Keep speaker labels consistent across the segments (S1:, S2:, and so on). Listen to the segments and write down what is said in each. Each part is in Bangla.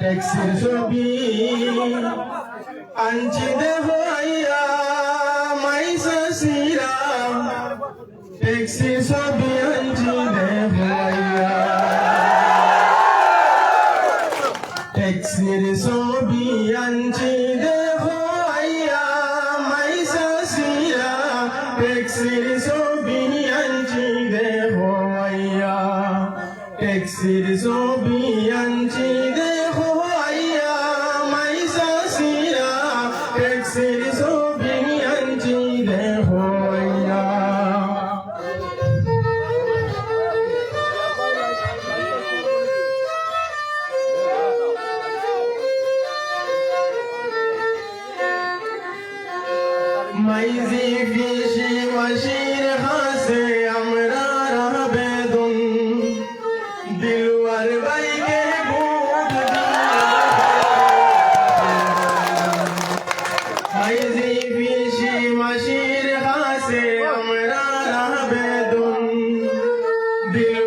S1: ট্যাক্সির ছবি আনছি দেহ মাইসা সিরা ট্যাক্সি ছবি আনছি দেহ ট্যাক্সির ছবি আনছি দেহ দেখছির ছবি আনছি দেহ আইয়া মাইসা সিয়া দেখছির ছবি আনছি মাইজি ফিস be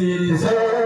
S1: series.